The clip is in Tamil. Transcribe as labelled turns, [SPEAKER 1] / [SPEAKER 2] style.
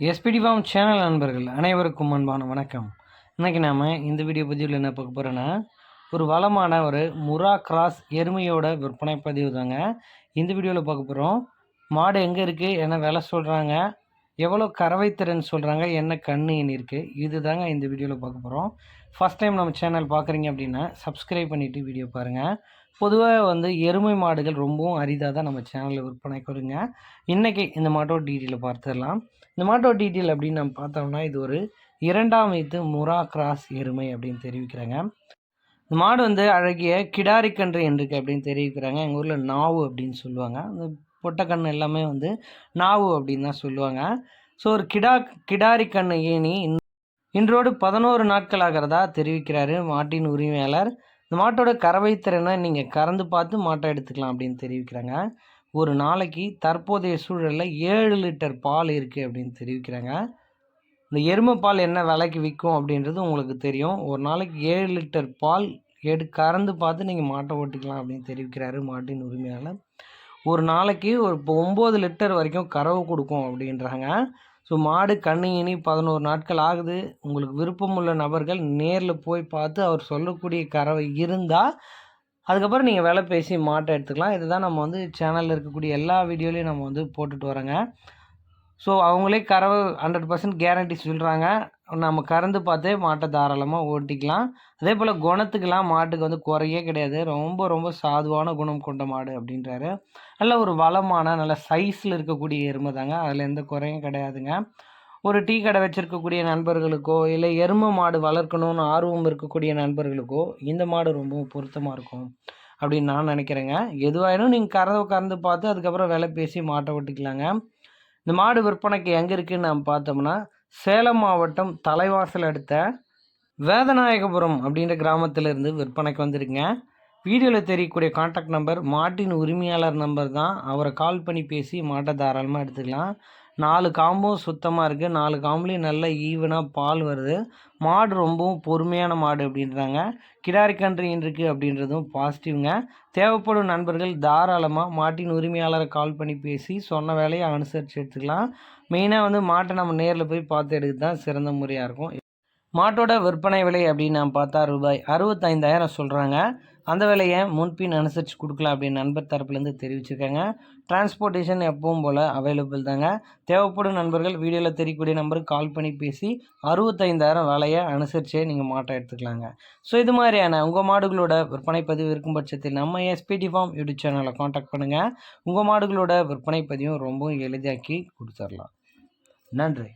[SPEAKER 1] எஸ்பிடி ஃபார்ம் சேனல் நண்பர்கள் அனைவருக்கும் அன்பான வணக்கம். இன்றைக்கி நாம் இந்த வீடியோ பதிவில் என்ன பார்க்க போகிறோன்னா ஒரு வளமான ஒரு முரா கிராஸ் எருமையோட விற்பனை பதிவு தாங்க. இந்த வீடியோவில் பார்க்க போகிறோம் மாடு எங்கே இருக்குது என்ன விலை சொல்கிறாங்க எவ்வளோ கறவை திறன் சொல்கிறாங்க என்ன கண்ணு எண்ணி இருக்குது இது தாங்க இந்த வீடியோவில் பார்க்க போகிறோம் ஃபஸ்ட் டைம் நம்ம சேனல் பார்க்குறீங்க அப்படின்னா சப்ஸ்கிரைப் பண்ணிவிட்டு வீடியோ பாருங்கள் பொதுவாக வந்து எருமை மாடுகள் ரொம்பவும் அரிதாக தான் நம்ம சேனலில் விற்பனைக்கு வருங்க இன்றைக்கி இந்த மாட்டோட டீட்டெயிலை பார்த்துடலாம். இந்த மாட்டோட டீட்டெயில் அப்படின்னு நம்ம பார்த்தோம்னா இது ஒரு இரண்டாம் வயது முரா கிராஸ் எருமை அப்படின்னு தெரிவிக்கிறாங்க. இந்த மாடு வந்து அழகிய கிடாரி கன்று என்றுக்கு அப்படின்னு தெரிவிக்கிறாங்க. எங்கள் ஊரில் நாவு அப்படின்னு சொல்லுவாங்க. அந்த எல்லாமே வந்து நாவு அப்படின்னு தான் சொல்லுவாங்க. ஸோ ஒரு கிடா கிடாரி கண் ஏணி இன்றோடு பதினோரு நாட்கள் ஆகிறதா தெரிவிக்கிறாரு மாட்டின் உரிமையாளர். இந்த மாட்டோட கறவை திறனை நீங்கள் கறந்து பார்த்து மாட்டை எடுத்துக்கலாம் அப்படின்னு தெரிவிக்கிறாங்க. ஒரு நாளைக்கு தற்போதைய சூழலில் ஏழு லிட்டர் பால் இருக்குது அப்படின்னு தெரிவிக்கிறாங்க. இந்த எருமை பால் என்ன விலைக்கு விற்கும் அப்படின்றது உங்களுக்கு தெரியும். ஒரு நாளைக்கு ஏழு லிட்டர் பால் எடு கறந்து பார்த்து நீங்கள் மாட்டை ஓட்டிக்கலாம் அப்படின்னு தெரிவிக்கிறாரு மாட்டின் உரிமையாளர். ஒரு நாளைக்கு ஒரு இப்போ ஒம்பது லிட்டர் வரைக்கும் கறவை கொடுக்கும் அப்படின்றாங்க. ஸோ மாடு கண்ணு இனி பதினோரு நாட்கள் ஆகுது. உங்களுக்கு விருப்பமுள்ள நபர்கள் நேரில் போய் பார்த்து அவர் சொல்லக்கூடிய கறவை இருந்தால் அதுக்கப்புறம் நீங்கள் விலை பேசி மாட்டை எடுத்துக்கலாம். இதுதான் நம்ம வந்து சேனலில் இருக்கக்கூடிய எல்லா வீடியோலையும் நம்ம வந்து போட்டுட்டு வரோங்க. ஸோ அவங்களே கறவை ஹண்ட்ரட் பர்சன்ட் கேரண்டி சொல்கிறாங்க நம்ம கறந்து பார்த்தே மாட்டை தாராளமாக ஓட்டிக்கலாம். அதே போல் குணத்துக்கெலாம் மாட்டுக்கு வந்து குறையே கிடையாது. ரொம்ப ரொம்ப சாதுவான குணம் கொண்ட மாடு அப்படின்றாரு. நல்ல ஒரு வளமான நல்ல சைஸில் இருக்கக்கூடிய எருமை தாங்க. அதில் எந்த குறையும் கிடையாதுங்க. ஒரு டீ கடை வச்சுருக்கக்கூடிய நண்பர்களுக்கோ இல்லை எருமை மாடு வளர்க்கணும்னு ஆர்வம் இருக்கக்கூடிய நண்பர்களுக்கோ இந்த மாடு ரொம்ப பொருத்தமாக இருக்கும் அப்படின்னு நான் நினைக்கிறேங்க. எதுவாயினும் நீங்கள் கறவை கறந்து பார்த்து அதுக்கப்புறம் விலை பேசி மாட்டை ஓட்டிக்கலாங்க. இந்த மாடு விற்பனைக்கு எங்கே இருக்குதுன்னு நம்ம பார்த்தோம்னா சேலம் மாவட்டம் தலைவாசல் அடுத்த வேதநாயகபுரம் அப்படின்ற கிராமத்திலிருந்து விற்பனைக்கு வந்திருக்குங்க வீடியோவில் தெரியக்கூடிய காண்டாக்ட் நம்பர் மாட்டின் உரிமையாளர் நம்பர் தான். அவரை கால் பண்ணி பேசி மாட்டை தாராளமாக எடுத்துக்கலாம். நாலு காம்பும் சுத்தமாக இருக்குது நாலு காம்புலேயும் நல்ல ஈவனாக பால் வருது. மாடு ரொம்பவும் பொறுமையான மாடு அப்படின்றாங்க. கிடாரி கன்று இருக்குது அப்படின்றதும் பாசிட்டிவ்ங்க தேவைப்படும் நண்பர்கள் தாராளமாக மாட்டின் உரிமையாளரை கால் பண்ணி பேசி சொன்ன வேலையை அனுசரித்து எடுத்துக்கலாம். மெயினாக வந்து மாட்டை நம்ம நேரில் போய் பார்த்து எடுக்கிறது தான் சிறந்த முறையாக இருக்கும். மாட்டோட விற்பனை விலை அப்படின்னு நான் பார்த்தா ரூபாய் அறுபத்தைந்தாயிரம் சொல்கிறாங்க அந்த வேலையை முன்பின் அனுசரித்து கொடுக்கலாம் அப்படின்னு நண்பர் தரப்புலேருந்து தெரிவிச்சிருக்காங்க. டிரான்ஸ்போர்ட்டேஷன் எப்பவும் போல் அவைலபிள் தாங்க. தேவைப்படும் நண்பர்கள் வீடியோவில் தெரியக்கூடிய நம்பருக்கு கால் பண்ணி பேசி அறுபத்தைந்தாயிரம் வேலையை அனுசரித்தே நீங்கள் மாட்டை எடுத்துக்கலாங்க. ஸோ இது மாதிரியான உங்கள் மாடுகளோட விற்பனை பதிவு இருக்கும் பட்சத்தில் நம்ம எஸ்பிடி ஃபார்ம் யூடியூப் சேனலை காண்டாக்ட் பண்ணுங்கள் உங்கள் மாடுகளோட விற்பனை பதிவும் ரொம்பவும் எளிதாக்கி கொடுத்துடலாம் நன்றி.